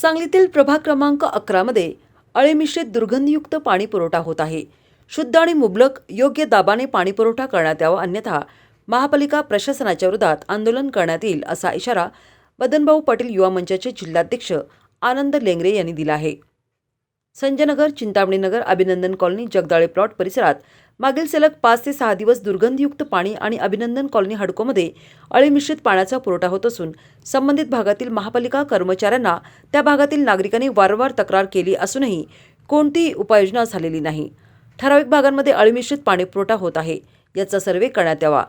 सांगलीतील प्रभाग क्रमांक अकरामध्ये अळीमिश्रित दुर्गंधयुक्त पाणी पुरवठा होत आहे. शुद्ध आणि मुबलक योग्य दाबाने पाणी पुरवठा करण्यात यावा अन्यथा महापालिका प्रशासनाच्या विरोधात आंदोलन करण्यात येईल असा इशारा बदनभाऊ पाटील युवा मंचाचे जिल्हाध्यक्ष आनंद लेंगरे यांनी दिला आहे. संजयनगर चिंतामणीनगर अभिनंदन कॉलनी जगदाळे प्लॉट परिसरात मागील सलग पाच ते सहा दिवस दुर्गंधयुक्त पाणी आणि अभिनंदन कॉलनी हडकोमध्ये अळीमिश्रित पाण्याचा पुरवठा होत असून संबंधित भागातील महापालिका कर्मचाऱ्यांना त्या भागातील नागरिकांनी वारंवार तक्रार केली असूनही कोणतीही उपाययोजना झालेली नाही. ठराविक भागांमध्ये अळीमिश्रित पाणी पुरवठा होत आहे. याचा सर्वे करण्यात यावा.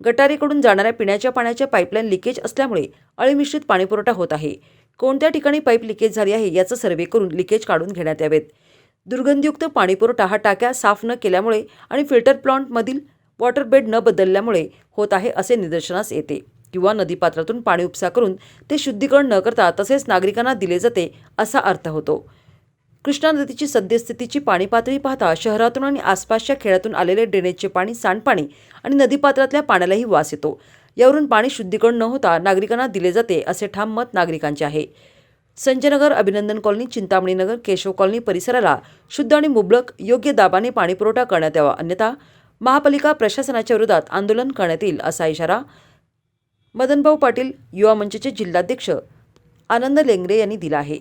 गटारीकडून जाणाऱ्या पिण्याच्या पाण्याच्या पाईपलाईन लिकेज असल्यामुळे अळीमिश्रित पाणीपुरवठा होत आहे. कोणत्या ठिकाणी पाईप लिकेज झाली आहे याचं सर्वे करून लिकेज काढून घेण्यात यावेत. दुर्गंधयुक्त पाणीपुरवठा हा टाक्या साफ न केल्यामुळे आणि फिल्टर प्लांटमधील वॉटर बेड न बदलल्यामुळे होत आहे असे निदर्शनास येते. किंवा नदीपात्रातून पाणी उपसा करून ते शुद्धीकरण न करता तसेच नागरिकांना दिले जाते असा अर्थ होतो. कृष्णा नदीची सद्यस्थितीची पाणी पातळी पाहता शहरातून आणि आसपासच्या खेड्यातून आलेले ड्रेनेजचे पाणी सांडपाणी आणि नदीपात्रातल्या पाण्यालाही वास येतो. यावरून पाणी शुद्धीकरण न होता नागरिकांना दिले जाते असे ठाम मत नागरिकांचे आहे. संजयनगर अभिनंदन कॉलनी चिंतामणीनगर केशव कॉलनी परिसराला शुद्ध आणि मुबलक योग्य दाबाने पाणीपुरवठा करण्यात यावा. अन्यथा महापालिका प्रशासनाच्या विरोधात आंदोलन करण्यात येईल असा इशारा मदनभाऊ पाटील युवा मंचचे जिल्हाध्यक्ष आनंद लेंगरे यांनी दिला आहे.